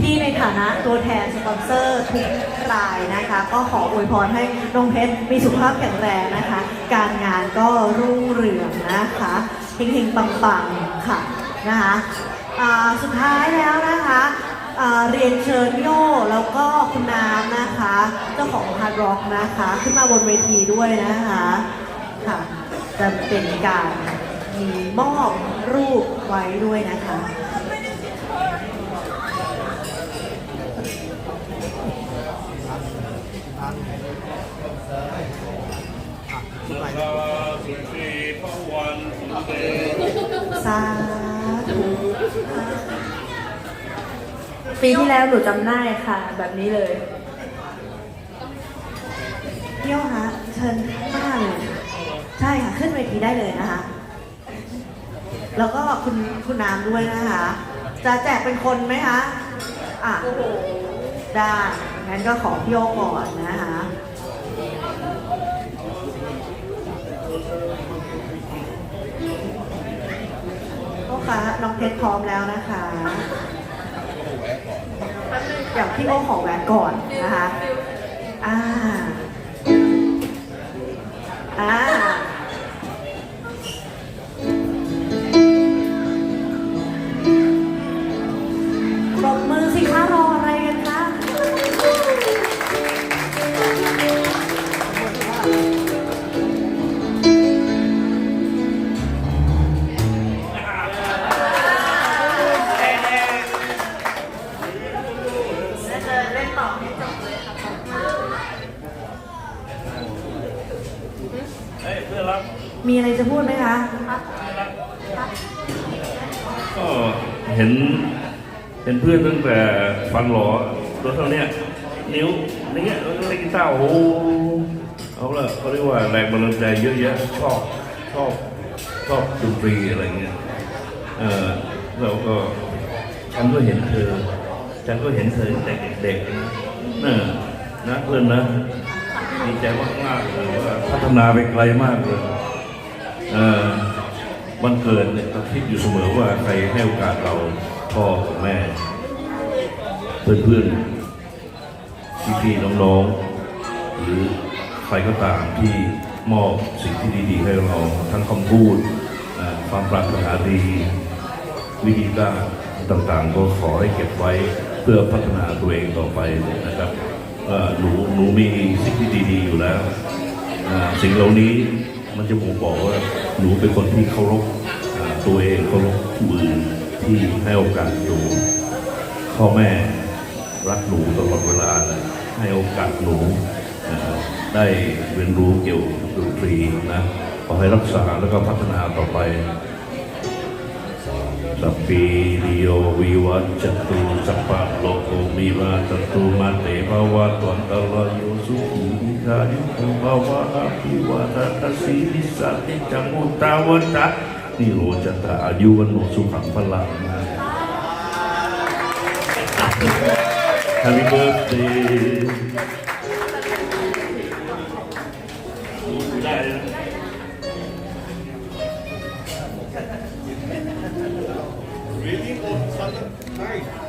ที่ในฐานะตัวแทนสปอนเซอร์ทุกรายนะคะ ก็ขออวยพรให้น้องเพชรมีสุขภาพแข็งแรงนะคะ การงานก็รุ่งเรืองนะคะเฮงๆปังๆค่ะนะคะสุดท้ายแล้วนะคะเรียนเชิญโน่แล้วก็คุณน้ำนะคะ เจ้าของฮาร์ดร็อกนะคะ ขึ้นมาบนเวทีด้วยนะคะค่ะจะเป็นการมีมอบรูปไว้ด้วยนะคะ นาคา สาธุปีที่แล้วหนูจำได้ค่ะ แบบนี้เลยเที่ยวคะเชิญหน้าเลยใช่ค่ะ ขึ้นเวทีได้เลยนะคะ แล้วก็คุณคุณน้ำด้วยนะคะ จะแจกเป็นคนไหมคะ อะ ได้งั้นก็ขอพี่โอก่อนนะคะ โอเคน้องเพชรพร้อมแล้วนะคะ อย่างพี่โอขอแวะก่อนนะคะ อ่า อ่า มีอะไรจะพูดไหมคะ ก็เห็นเห็นเพื่อนตั้งแต่ฟันหลอตัวเท่าเนี้ยนิ้วนี่เงี้ยแล้วก็เล่นกีตาร์โอ้โหเอาละเขาเรียกว่าแรงบันดาลใจเยอะแยะชอบชอบชอบดนตรีอะไรเงี้ยเออเราก็ฉันก็เห็นเธอฉันก็เห็นเธอตั้งแต่เด็กๆนะเน่ะนะเพื่อนนะดีใจมากๆเลยว่าพัฒนาไปไกลมากเลย วันเกิดเนี่ยเราคิดอยู่เสมอว่าใครให้โอกาสเราพ่อกับแม่ เพื่อนๆพี่ๆน้องๆ หรือใครก็ตามที่มอบสิ่งที่ดีๆ ให้เราทั้งคำพูดความปรารถนาดี วิธีการต่างๆ ก็ขอให้เก็บไว้เพื่อพัฒนาตัวเองต่อไปนะครับหนูหนูมีสิ่งที่ดีๆอยู่แล้วสิ่งเหล่านี้ มันจะบ่งบอกว่าหนูเป็นคนที่เคารพตัวเองเคารพผู้อื่นที่ให้โอกาสหนูพ่อแม่รักหนูตลอดเวลานะให้โอกาสหนูได้เรียนรู้เกี่ยวกับดนตรีนะขอให้รักษาแล้วก็พัฒนาต่อไปสัพพีริโยวิวัจจตุสัพพะโลกโกวิวัจตุมาเตภวะตวันตรายโยสุขีวิทายุโกภวะอภิวาทตสีลิสาติจัมุตาวัตตะนิโรจตาอายุวันโนสุขังพลัง Happy birthday ได้นะ Really? Oh, something nice.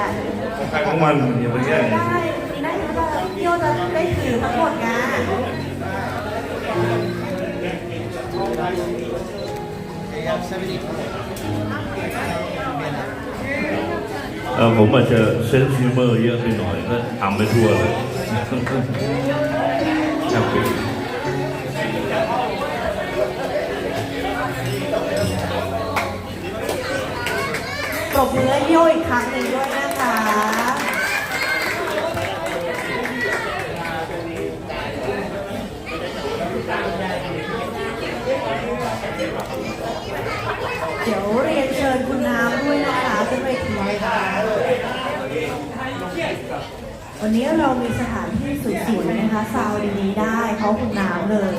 more, one more. Five more. ถ่ายได้ของมันอย่าไปแย่งได้ได้ค่ะพี่โอจะได้ถือทั้งหมดไงเออผมอาจจะเซนซิเมอร์เยอะไปหน่อยก็ทำไปทั่วเลยครับ บมือให้พี่โออีกครั้งหนึ่งด้วยนะคะเดี๋ยวเรียนเชิญคุณน้ำด้วยนะคะขึ้นไปทีค่ะวันนี้เรามีสถานที่สวยๆนะคะซาวดีๆได้เขาคุณน้ำเลย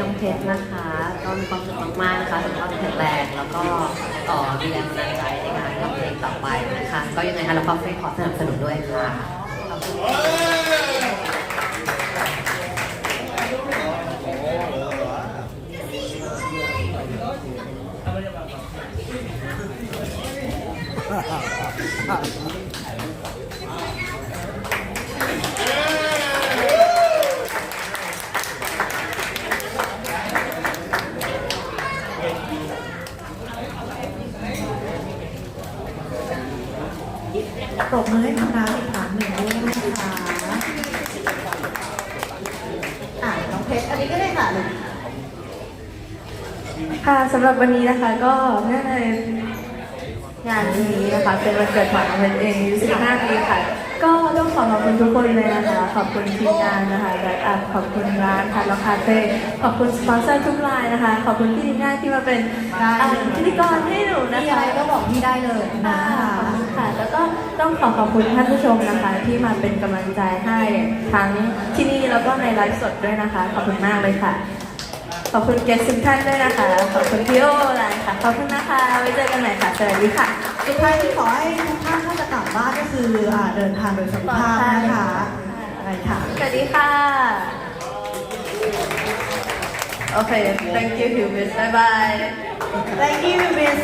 น้องเพชรนะคะ ก็มีความสุขมากๆนะคะสุขภาพแข็งแรงแล้วก็ต่อมีแรงบันดาลใจในการทำเพลงต่อไปนะคะ ก็ยังไงคะเราก็เฟซขอสนับสนุนด้วยค่ะขอบคุณ ปรบมือให้คุณน้ำอีกครั้งหนึ่งด้วยนะคะอะน้องเพชรอันนี้ก็ได้ค่ะลูกค่ะสำหรับวันนี้นะคะก็เนื่องในงานนี้นะคะเป็นวันเกิดของเราเองอายุ15ปีค่ะ ก็ต้องขอขอบคุณทุกคนเลยนะคะ ขอบคุณทีมงานนะคะแบทอัพขอบคุณร้านคาร์ลคาเฟ่ขอบคุณสปอนเซอร์ทุกรายนะคะ ขอบคุณพี่ดีน่าที่มาเป็นได้อ่าพิธีกรให้หนูนะมีคะอะไรก็บอกพี่ได้เลยนะค่ะคะค่ะแล้วก็ต้องขอขอบคุณท่านผู้ชมนะคะ ที่มาเป็นกำลังใจให้ทั้งที่นี่แล้วก็ในไลฟ์สดด้วยนะคะ ขอบคุณมากเลยค่ะ ขอบคุณเกสต์ทุกท่านด้วยนะคะ ขอบคุณพี่โอไลน์ค่ะ ขอบคุณนะคะ ไว้เจอกันใหม่ค่ะ สวัสดีค่ะ สุดท้ายที่ขอให้ทุกท่านถ้าจะกลับ บ้านก็คืออ่าเดินทางโดยสวัสดิภาพนะคะไปค่ะสวัสดีค่ะ โอเค thank you ฮิวมิสบายบาย Thank you Miss